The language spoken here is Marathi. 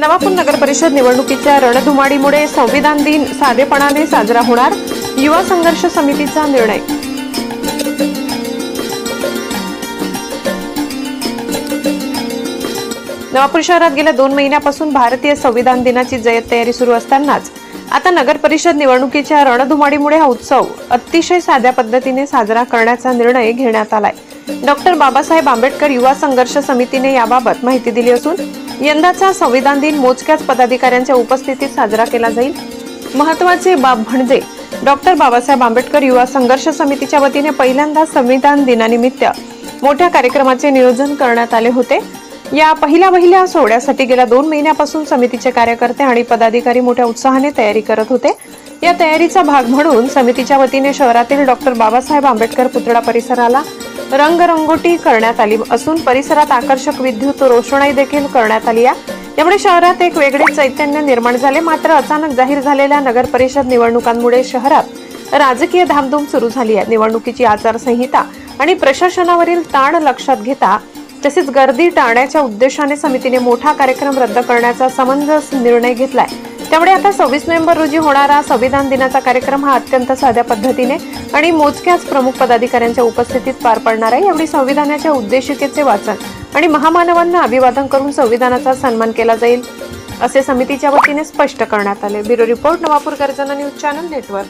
नवापूर नगर परिषद निवडणुकीच्या रणधुमाडीमुळे संविधान दिन साधेपणाने साजरा होणार. युवा संघर्ष समितीचा निर्णय. नवापूर शहरात गेल्या दोन महिन्यापासून भारतीय संविधान दिनाची जयत तयारी सुरू असतानाच आता नगर परिषद निवडणुकीच्या रणधुमाडीमुळे हा उत्सव अतिशय साध्या पद्धतीने साजरा करण्याचा निर्णय घेण्यात आलाय. डॉक्टर बाबासाहेब आंबेडकर युवा संघर्ष समितीने याबाबत माहिती दिली असून यंदाचा संविधान दिन मोजक्याच पदाधिकाऱ्यांच्या उपस्थितीत साजरा केला जाईल. महत्त्वाचे बाब म्हणजे डॉक्टर बाबासाहेब आंबेडकर युवा संघर्ष समितीच्या वतीने पहिल्यांदा संविधान दिनानिमित्त मोठ्या कार्यक्रमाचे नियोजन करण्यात आले होते. या पहिल्या पहिल्या सोहळ्यासाठी गेल्या दोन महिन्यापासून समितीचे कार्यकर्ते आणि पदाधिकारी मोठ्या उत्साहाने तयारी करत होते. या तयारीचा भाग म्हणून समितीच्या वतीने शहरातील डॉक्टर बाबासाहेब आंबेडकर पुतळा परिसराला रंगरंगोटी करण्यात आली असून परिसरात आकर्षक विद्युत रोषणाई देखील करण्यात आली आहे. यामुळे शहरात एक वेगळे चैतन्य निर्माण झाले. मात्र अचानक जाहीर झालेल्या नगर परिषद निवडणुकांमुळे शहरात राजकीय धामधूम सुरू झाली आहे. निवडणुकीची आचारसंहिता आणि प्रशासनावरील ताण लक्षात घेता तसेच गर्दी टाळण्याच्या उद्देशाने समितीने मोठा कार्यक्रम रद्द करण्याचा समंजस निर्णय घेतलाय. त्यामुळे आता सव्वीस नोव्हेंबर रोजी होणारा संविधान दिनाचा कार्यक्रम हा अत्यंत साध्या पद्धतीने आणि मोजक्याच प्रमुख पदाधिकाऱ्यांच्या उपस्थितीत पार पडणार आहे. यावेळी संविधानाच्या उद्देशिकेचे वाचन आणि महामानवांना अभिवादन करून संविधानाचा सन्मान केला जाईल असे समितीच्या वतीने स्पष्ट करण्यात आले. ब्युरो रिपोर्ट नवापूर गर्जना न्यूज चॅनल नेटवर्क.